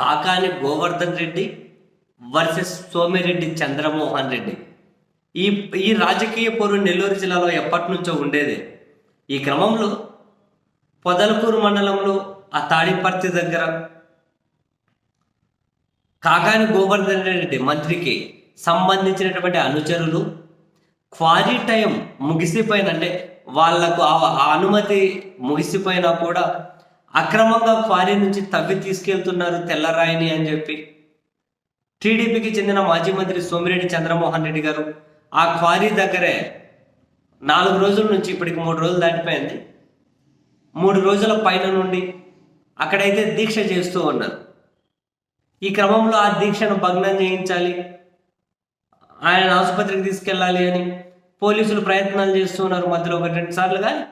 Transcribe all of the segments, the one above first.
Kakani Govardhan Reddy versus Somireddy Chandramohan Reddy. ఈ ఈ రాజకీయ పోరు నెల్లూరు జిల్లాలో ఎప్పటి నుంచో ఉండేదే. ఈ క్రమంలో పొదలకూరు మండలంలో ఆ తాడిపర్తి దగ్గర కాకాని గోవర్ధన్ రెడ్డి మంత్రికి సంబంధించినటువంటి అనుచరులు క్వారీ టైం ముగిసిపోయిన అంటే వాళ్ళకు ఆ ఆ అనుమతి ముగిసిపోయినా కూడా అక్రమంగా క్వారీ నుంచి తవ్వి తీసుకెళ్తున్నారు తెల్లరాయిని అని చెప్పి. టీడీపీకి చెందిన మాజీ మంత్రి సోమిరెడ్డి చంద్రమోహన్ రెడ్డి గారు ఆ క్వారీ దగ్గరే నాలుగు రోజుల నుంచి ఇప్పటికి మూడు రోజులు దాటిపోయింది. మూడు రోజుల పైన నుండి అక్కడైతే దీక్ష చేస్తూ ఉన్నారు. ఈ క్రమంలో ఆ దీక్షను భగ్నం చేయించాలి. ఆయన ఆసుపత్రికి తీసుకెళ్ళాలి అని పోలీసులు ప్రయత్నాలు చేస్తున్నారు మధ్యలో ఒకటి రెండు సార్లు కానీ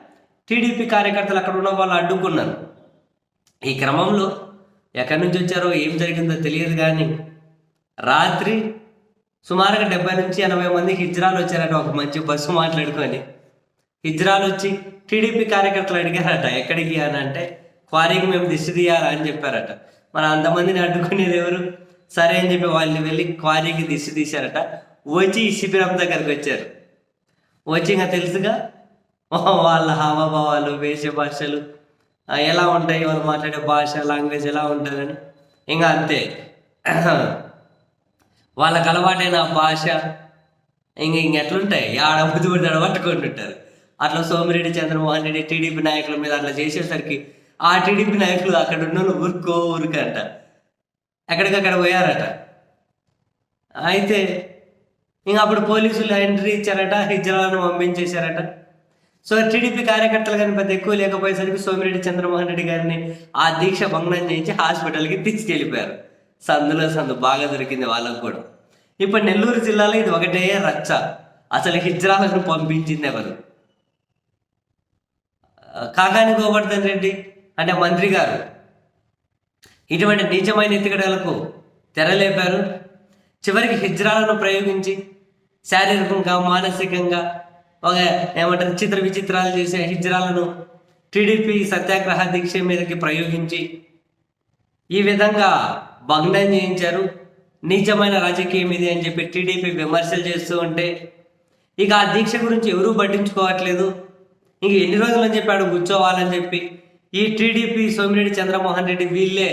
టీడీపీ కార్యకర్తలు అక్కడ ఉన్న వాళ్ళు అడ్డుకున్నారు. ఈ క్రమంలో ఎక్కడి నుంచి వచ్చారో ఏం జరిగిందో తెలియదు కానీ రాత్రి సుమారుగా డెబ్బై నుంచి ఎనభై మంది హిజ్రాలు వచ్చారట ఒక మంచి బస్సు మాట్లాడుకొని. హిజ్రాలు వచ్చి టీడీపీ కార్యకర్తలు అడిగారట ఎక్కడికి అని అంటే క్వారీకి మేము దిష్టి తీయాలా అని చెప్పారట. మరి అంతమందిని అడ్డుకునేది ఎవరు? సరే అని చెప్పి వాళ్ళు వెళ్ళి క్వారీకి దిష్టి తీశారట. వచ్చి ఈ శిబిరం దగ్గరికి వచ్చారు. వచ్చి ఇంకా తెలుసుగా వాళ్ళ హావభావాలు వేష భాషలు ఎలా ఉంటాయి వాళ్ళు మాట్లాడే భాష లాంగ్వేజ్ ఎలా ఉంటుందని? ఇంకా అంతే. వాళ్ళకి అలవాటైన భాష భాష ఇంక ఎట్లుంటాయి? ఆడ ముద్దు ఉంటారు. అట్లా సోమిరెడ్డి చంద్రమోహన్ రెడ్డి టీడీపీ నాయకుల మీద అట్లా చేసేసరికి ఆ టీడీపీ నాయకులు అక్కడ ఉన్న ఊరుకో ఊరుకో ఊరికంట ఎక్కడికక్కడ పోయారట. అయితే ఇంకా అప్పుడు పోలీసులు ఎంట్రీ ఇచ్చారట హిజ్రాలను పంపించేశారట. సో టీడీపీ కార్యకర్తలు కానీ పెద్ద ఎక్కువ లేకపోయేసరికి సోమిరెడ్డి చంద్రమోహన్ రెడ్డి గారిని ఆ దీక్ష భంగం చేయించి హాస్పిటల్కి తీసుకెళ్ళిపోయారు. సందులో సందు బాగా దొరికింది వాళ్ళకు కూడా. ఇప్పుడు నెల్లూరు జిల్లాలో ఇది ఒకటే రచ్చ. అసలు హిజ్రాలను పంపించింది ఎవరు? కాకాని గోవర్ధన్ రెడ్డి అంటే మంత్రి గారు. ఇటువంటి నీచమైన ఎత్తుగడలకు తెరలేపారు. చివరికి హిజ్రాలను ప్రయోగించి శారీరకంగా మానసికంగా ఒక ఏమంటారు? చిత్ర విచిత్రాలు చేసే హిజ్రాలను టీడీపీ సత్యాగ్రహ దీక్ష మీదకి ప్రయోగించి ఈ విధంగా భగ్నం చేయించారు. నీచమైన రాజకీయం ఇది అని చెప్పి టీడీపీ విమర్శలు చేస్తూ ఉంటే ఇక ఆ దీక్ష గురించి ఎవరూ పట్టించుకోవట్లేదు. ఇంక ఎన్ని రోజులని చెప్పాడు కూర్చోవాలని చెప్పి ఈ టీడీపీ సోమిరెడ్డి చంద్రమోహన్ రెడ్డి వీళ్ళే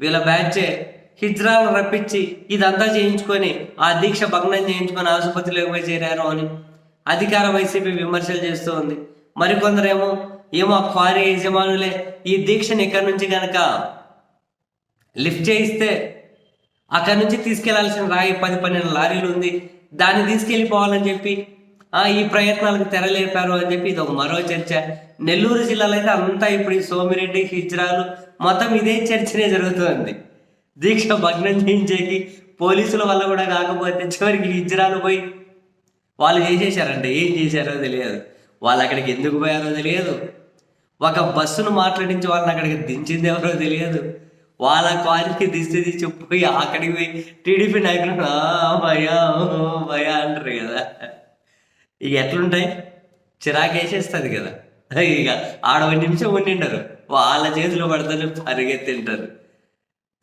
వీళ్ళ బ్యాచే హిజ్రాలను రప్పించి ఇదంతా చేయించుకొని ఆ దీక్ష భగ్నం చేయించుకొని ఆసుపత్రిలోకి పోయి చేరారు అని అధికార వైసీపీ విమర్శలు చేస్తూ ఉంది. మరికొందరేమో ఏమో క్వారీ యజమానులే ఈ దీక్షను ఇక్కడి నుంచి కనుక లిఫ్ట్ చేయిస్తే అక్కడి నుంచి తీసుకెళ్ళాల్సిన రాయి పది పన్నెండు లారీలు ఉంది. దాన్ని తీసుకెళ్ళిపోవాలని చెప్పి ఈ ప్రయత్నాలకు తెరలేపారు అని చెప్పి ఇది ఒక మరో చర్చ. నెల్లూరు జిల్లాలో అయితే అంతా ఇప్పుడు ఈ సోమిరెడ్డి హిజ్రాలు మొత్తం ఇదే చర్చనే జరుగుతుంది. దీక్ష భగ్నం చేయించేకి పోలీసుల వల్ల కూడా కాకపోతే చివరికి హిజ్రాలు పోయి వాళ్ళు చేసేసారంటే ఏం చేశారో తెలియదు. వాళ్ళు అక్కడికి ఎందుకు పోయారో తెలియదు. ఒక బస్సును మాట్లాడించి వాళ్ళని అక్కడికి దించింది ఎవరో తెలియదు. వాళ్ళ క్వారీకి దిస్తే తీసి పోయి అక్కడికి పోయి టీడీపీ నాయకులు "ఆ, భయా అంటారు కదా. ఇక ఎట్లుంటాయి? చిరాకేసేస్తుంది కదా. ఇక ఆడవ నిమిషం ఉండింటారు వాళ్ళ చేతిలో పడతారు పరిగెత్తింటారు.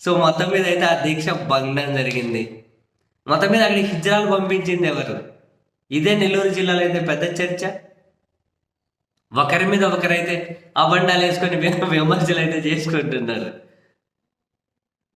సో మొత్తం మీద అయితే ఆ దీక్ష భగ్నం జరిగింది. మొత్తం మీద అక్కడికి హిజ్రాలు పంపించింది ఎవరు? ఇదే నెల్లూరు జిల్లాలో అయితే పెద్ద చర్చ? ఒకరి మీద ఒకరైతే అబండాలు వేసుకొని విమర్శలు అయితే చేసుకుంటున్నారు.